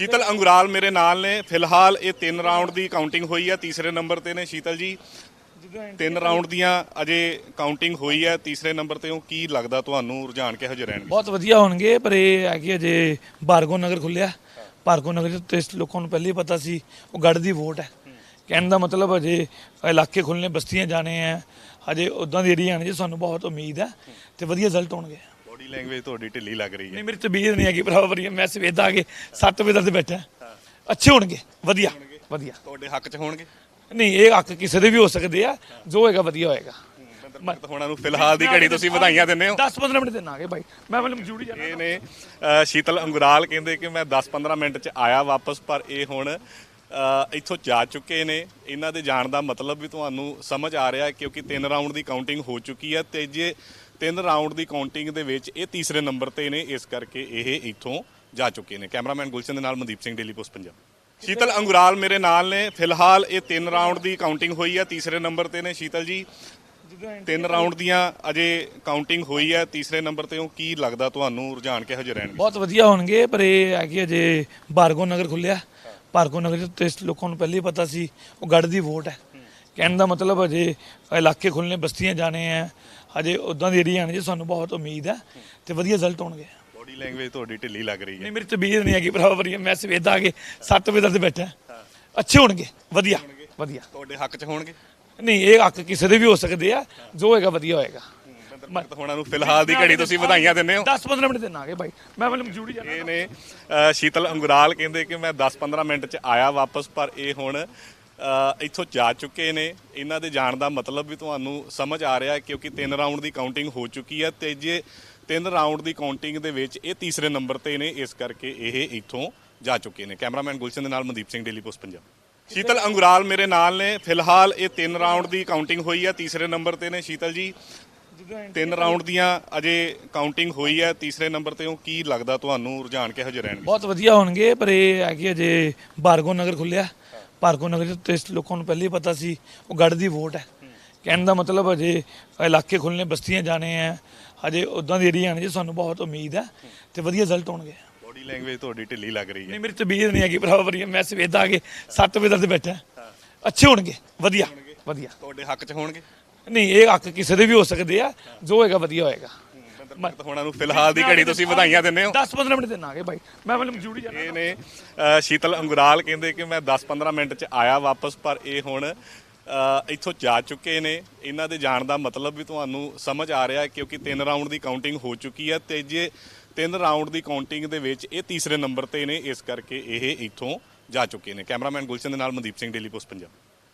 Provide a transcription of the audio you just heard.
ਸ਼ੀਤਲ ਅੰਗੁਰਾਲ ਮੇਰੇ ਨਾਲ ਨੇ। ਫਿਲਹਾਲ ਇਹ ਤਿੰਨ ਰਾਉਂਡ ਦੀ ਕਾਊਂਟਿੰਗ ਹੋਈ ਹੈ, ਤੀਸਰੇ ਨੰਬਰ ਤੇ ਨੇ ਸ਼ੀਤਲ ਜੀ। ਤਿੰਨ ਰਾਉਂਡ ਦੀਆਂ ਅਜੇ ਕਾਊਂਟਿੰਗ ਹੋਈ ਹੈ, ਤੀਸਰੇ ਨੰਬਰ ਤੇ ਉਹ ਕੀ ਲੱਗਦਾ ਤੁਹਾਨੂੰ? ਰੁਝਾਨ ਕਿਹੋ ਜਿਹੇ ਰਹਿਣਗੇ? ਬਹੁਤ ਵਧੀਆ ਹੋਣਗੇ, ਪਰ ਇਹ ਹੈ ਕਿ ਅਜੇ ਭਾਰਗੋ ਨਗਰ ਖੁੱਲਿਆ ਭਾਰਗੋ ਨਗਰ 'ਚ ਤੇ ਲੋਕਾਂ ਨੂੰ ਪਹਿਲੇ ਹੀ ਪਤਾ ਸੀ, ਉਹ ਗੜ ਦੀ ਵੋਟ ਹੈ। ਕਹਿਣ ਦਾ ਮਤਲਬ ਅਜੇ ਇਲਾਕੇ ਖੁੱਲਨੇ ਬਸਤੀਆਂ ਜਾਣੇ ਆ ਅਜੇ ਉਦਾਂ ਦੇ ਏਰੀਆ ਆਣੇ ਜੀ ਸਾਨੂੰ ਬਹੁਤ ਉਮੀਦ ਹੈ, ਤੇ ਵਧੀਆ ਰਿਜ਼ਲਟ ਹੋਣਗੇ। ਲੈਂਗੁਏਜ ਤੁਹਾਡੀ ਢਿੱਲੀ ਲੱਗ ਰਹੀ ਹੈ। ਨਹੀਂ ਮੇਰੀ ਤਬੀਅਤ ਨਹੀਂ ਹੈਗੀ ਭਰਾਵਾ ਵਧੀਆ। ਮੈਂ ਸਵੇਰ ਦਾ ਆ ਕੇ 7 ਵਜੇ ਤੱਕ ਬੈਠਾ। ਅੱਛੇ ਹੋਣਗੇ। ਵਧੀਆ ਵਧੀਆ। ਤੁਹਾਡੇ ਹੱਕ 'ਚ ਹੋਣਗੇ? ਨਹੀਂ ਇਹ ਹੱਕ ਕਿਸੇ ਦੇ ਵੀ ਹੋ ਸਕਦੇ ਆ। ਜੋ ਹੋਏਗਾ ਵਧੀਆ ਹੋਏਗਾ। ਮੈਂ ਤਾਂ ਉਹਨਾਂ ਨੂੰ ਫਿਲਹਾਲ ਦੀ ਘੜੀ ਤੁਸੀਂ ਵਧਾਈਆਂ ਦਿੰਦੇ ਹੋ। 10-15 ਮਿੰਟ ਦੇ ਨਾਗੇ ਭਾਈ ਮੈਂ ਮਤਲਬ ਜੂੜੀ ਜਾਣਾ। ਇਹ ਨੇ ਸ਼ੀਤਲ ਅੰਗੁਰਾਲ ਕਹਿੰਦੇ ਕਿ ਮੈਂ 10-15 ਮਿੰਟ 'ਚ ਆਇਆ ਵਾਪਸ ਪਰ ਇਹ ਹੁਣ ਇੱਥੋਂ ਜਾ ਚੁੱਕੇ ਨੇ। ਇਹਨਾਂ ਦੇ ਜਾਣ ਦਾ ਮਤਲਬ ਵੀ ਤੁਹਾਨੂੰ ਸਮਝ ਆ ਰਿਹਾ ਕਿਉਂਕਿ ਤਿੰਨ ਰਾਉਂਡ ਦੀ ਕਾਊਂਟਿੰਗ ਹੋ ਚੁੱਕੀ ਹੈ। ਤੇ ਜੇ ਤਿੰਨ ਰਾਉਂਡ ਦੀ ਕਾਊਂਟਿੰਗ ਦੇ ਵਿੱਚ ਇਹ ਤੀਸਰੇ ਨੰਬਰ ਤੇ ਨੇ, ਇਸ ਕਰਕੇ ਇਹ ਇੱਥੋਂ ਜਾ ਚੁੱਕੇ ਨੇ। ਕੈਮਰਾਮੈਨ ਗੁਲਸ਼ਨ ਦੇ ਨਾਲ ਮਨਦੀਪ ਸਿੰਘ, ਡੇਲੀ ਪੋਸਟ ਪੰਜਾਬ। ਸ਼ੀਤਲ ਅੰਗੁਰਾਲ ਮੇਰੇ ਨਾਲ ਨੇ। ਫਿਲਹਾਲ ਇਹ ਤਿੰਨ ਰਾਉਂਡ ਦੀ ਕਾਊਂਟਿੰਗ ਹੋਈ ਹੈ, ਤੀਸਰੇ ਨੰਬਰ ਤੇ ਨੇ। ਸ਼ੀਤਲ ਜੀ, ਤਿੰਨ ਰਾਉਂਡ ਦੀਆਂ ਅਜੇ ਕਾਊਂਟਿੰਗ ਹੋਈ ਹੈ, ਤੀਸਰੇ ਨੰਬਰ ਤੇ ਉਹ ਕੀ ਲੱਗਦਾ ਤੁਹਾਨੂੰ? ਰੁਝਾਨ ਕਿਹੋ ਜਿਹੇ ਰਹਿਣਗੇ? ਬਹੁਤ ਵਧੀਆ ਹੋਣਗੇ, ਪਰ ਇਹ ਹੈ ਕਿ ਅਜੇ ਭਾਰਗੋ ਨਗਰ ਖੁੱਲਿਆ ਭਾਰਗੋ ਨਗਰ ਤੇ ਲੋਕਾਂ ਨੂੰ ਪਹਿਲੇ ਹੀ ਪਤਾ ਸੀ, ਉਹ ਗੜ ਦੀ ਵੋਟ ਹੈ। ਕਹਿਣ ਦਾ ਮਤਲਬ ਅਜੇ ਇਲਾਕੇ ਖੁੱਲਨੇ ਬਸਤੀਆਂ ਜਾਣੇ ਆ। ਅਜੇ ਉਦਾਂ ਦੀ ਏਰੀਆ ਆਣੇ ਜੀ ਸਾਨੂੰ ਬਹੁਤ ਉਮੀਦ ਹੈ ਤੇ ਵਧੀਆ ਰਿਜ਼ਲਟ ਹੋਣਗੇ। ਬੋਡੀ ਲੈਂਗੁਏਜ ਤੁਹਾਡੀ ਢਿੱਲੀ ਲੱਗ ਰਹੀ ਹੈ। ਨਹੀਂ ਮੇਰੀ ਤਬੀਅਤ ਨਹੀਂ ਹੈਗੀ ਭਰਾਵਾ ਵਧੀਆ ਮੈਂ ਸਵੇਰ ਦਾ ਆ ਕੇ 7 ਵਜੇ ਤੱਕ ਬੈਠਾ। ਅੱਛੇ ਹੋਣਗੇ ਵਧੀਆ ਵਧੀਆ। ਤੁਹਾਡੇ ਹੱਕ 'ਚ ਹੋਣਗੇ? ਨਹੀਂ ਇਹ ਹੱਕ ਕਿਸੇ ਦੇ ਵੀ ਹੋ ਸਕਦੇ ਆ ਜੋ ਹੋਏਗਾ ਵਧੀਆ ਹੋਏਗਾ। ਮੈਂ ਤਾਂ ਉਹਨਾਂ ਨੂੰ ਫਿਲਹਾਲ ਦੀ ਘੜੀ ਤੁਸੀਂ ਵਧਾਈਆਂ ਦਿੰਦੇ ਹੋ। 10-15 ਮਿੰਟ ਦੇ ਨਾਗੇ ਭਾਈ। ਮੈਂ ਮਤਲਬ ਜੂੜੀ ਜਾਣਾ। ਇਹ ਨੇ ਅ, ਸ਼ੀਤਲ ਅੰਗੁਰਾਲ ਕਹਿੰਦੇ ਕਿ ਮੈਂ 10-15 ਮਿੰਟ 'ਚ ਆਇਆ ਵਾਪਸ ਪਰ ਇਹ ਹੁਣ ਇੱਥੋਂ ਜਾ ਚੁੱਕੇ ਨੇ। ਇਹਨਾਂ ਦੇ ਜਾਣ ਦਾ ਮਤਲਬ ਵੀ ਤੁਹਾਨੂੰ ਸਮਝ ਆ ਰਿਹਾ ਕਿਉਂਕਿ ਤਿੰਨ ਰਾਉਂਡ ਦੀ ਕਾਊਂਟਿੰਗ ਹੋ ਚੁੱਕੀ ਹੈ ਤੇ ਜੇ ਤਿੰਨ ਰਾਉਂਡ ਦੀ ਕਾਊਂਟਿੰਗ ਦੇ ਵਿੱਚ ਇਹ ਤੀਸਰੇ ਨੰਬਰ ਤੇ ਨੇ, ਇਸ ਕਰਕੇ ਇਹ ਇੱਥੋਂ ਜਾ ਚੁੱਕੇ ਨੇ। ਕੈਮਰਾਮੈਨ ਗੁਲਸ਼ਨ ਦੇ ਨਾਲ ਮਨਦੀਪ ਸਿੰਘ ਡੇਲੀ ਪੋਸਟ ਪੰਜਾਬ ਸ਼ੀਤਲ ਅੰਗੁਰਾਲ ਮੇਰੇ ਨਾਲ ਨੇ। ਫਿਲਹਾਲ ਇਹ ਤਿੰਨ ਰਾਉਂਡ ਦੀ ਕਾਊਂਟਿੰਗ ਹੋਈ ਹੈ, ਤੀਸਰੇ ਨੰਬਰ ਤੇ ਨੇ। ਸ਼ੀਤਲ ਜੀ, ਤਿੰਨ ਰਾਉਂਡ ਦੀਆਂ ਅਜੇ ਕਾਊਂਟਿੰਗ ਹੋਈ ਹੈ, ਤੀਸਰੇ ਨੰਬਰ ਤੇ ਉਹ ਕੀ ਲੱਗਦਾ ਤੁਹਾਨੂੰ? ਰੁਝਾਨ ਕਿਹੋ ਜਿਹੇ ਰਹਿਣਗੇ? ਬਹੁਤ ਵਧੀਆ ਹੋਣਗੇ, ਪਰ ਇਹ ਹੈ ਕਿ ਅਜੇ ਬਾਰਗੋ ਨਗਰ ਖੁੱਲਿਆ ਭਾਰਗੋ ਨਗਰ ਤੇ ਲੋਕਾਂ ਨੂੰ ਪਹਿਲੇ ਹੀ ਪਤਾ ਸੀ ਉਹ ਗੜ ਦੀ ਵੋਟ ਹੈ। ਕਹਿਣ ਦਾ ਮਤਲਬ ਅਜੇ ਇਲਾਕੇ ਖੁੱਲਨੇ ਬਸਤੀਆਂ ਜਾਣੇ ਆ ਅਜੇ ਉਦਾਂ ਦੀ ਏਰੀਆ ਆਣੇ ਜੀ ਸਾਨੂੰ ਬਹੁਤ ਉਮੀਦ ਹੈ ਤੇ ਵਧੀਆ ਰਿਜ਼ਲਟ ਹੋਣਗੇ ਬੋਡੀ ਲੈਂਗੁਏਜ ਤੁਹਾਡੀ ਢਿੱਲੀ ਲੱਗ ਰਹੀ ਹੈ ਨਹੀਂ ਮੇਰੀ ਤਬੀਅਤ ਨਹੀਂ ਹੈਗੀ ਭਰਾਵਾ ਵਧੀਆ ਮੈਂ ਸਵੇਰ ਦਾ ਆ ਕੇ 7 ਵਜੇ ਤੱਕ ਬੈਠਾ ਸ਼ੀਤਲ ਅੰਗੁਰਾਲ ਮੇਰੇ ਨਾਲ ਨੇ ਜੀ ਸਾਨੂੰ ਬਹੁਤ ਉਮੀਦ ਹੈ ਤੇ ਵਧੀਆ ਰਿਜ਼ਲਟ ਹੋਣਗੇ। ਬੋਡੀ ਲੈਂਗੁਏਜ ਤੁਹਾਡੀ ਢਿੱਲੀ ਲੱਗ ਰਹੀ ਹੈ। ਨਹੀਂ ਮੇਰੀ ਤਬੀਅਤ ਨਹੀਂ ਹੈਗੀ ਭਰਾਵਾ ਵਧੀਆ ਮੈਂ ਸਵੇਰ ਦਾ ਆ ਕੇ 7 ਵਜੇ ਤੱਕ ਬੈਠਾ। ਅੱਛੇ ਹੋਣਗੇ ਵਧੀਆ ਵਧੀਆ। ਤੁਹਾਡੇ ਹੱਕ 'ਚ ਹੋਣਗੇ? ਨਹੀਂ ਇਹ ਹੱਕ ਕਿਸੇ ਦੇ ਵੀ ਹੋ ਸਕਦੇ ਆ ਜੋ ਹੋਏਗਾ ਵਧੀਆ ਹੋਏਗਾ। ਨੂੰ ਫਿਲਹਾਲ ਦੀ ਘੜੀ ਤੁਸੀਂ ਵਧਾਈਆਂ ਦਿੰਦੇ ਹੋ। 10-15 ਮਿੰਟ ਦੇ ਨਾਗੇ ਭਾਈ ਮੈਂ ਮਤਲਬ ਜੂੜੀ ਜਾਣਾ। ਇਹ ਨੇ ਅ, ਸ਼ੀਤਲ ਅੰਗੁਰਾਲ ਕਹਿੰਦੇ ਕਿ ਮੈਂ 10-15 ਮਿੰਟ 'ਚ ਆਇਆ ਵਾਪਸ ਪਰ ਇਹ ਹੁਣ ਅ, ਇੱਥੋਂ ਜਾ ਚੁੱਕੇ ਨੇ। ਇਹਨਾਂ ਦੇ ਜਾਣ ਦਾ ਮਤਲਬ ਵੀ ਤੁਹਾਨੂੰ ਸਮਝ ਆ ਰਿਹਾ ਹੈ ਕਿਉਂਕਿ ਤਿੰਨ ਰਾਉਂਡ ਦੀ ਕਾਊਂਟਿੰਗ ਹੋ ਚੁੱਕੀ ਹੈ ਤੇ ਜੇ ਤਿੰਨ ਰਾਉਂਡ ਦੀ ਕਾਊਂਟਿੰਗ ਦੇ ਵਿੱਚ ਇਹ ਤੀਸਰੇ ਨੰਬਰ ਤੇ ਨੇ ਇਸ ਕਰਕੇ ਇਹ ਇੱਥੋਂ ਜਾ ਚੁੱਕੇ ਨੇ। ਕੈਮਰਾਮੈਨ ਗੁਲਸ਼ਨ ਦੇ ਨਾਲ ਮਨਦੀਪ ਸਿੰਘ ਡੇਲੀ ਪੋਸਟ ਪੰਜਾਬ।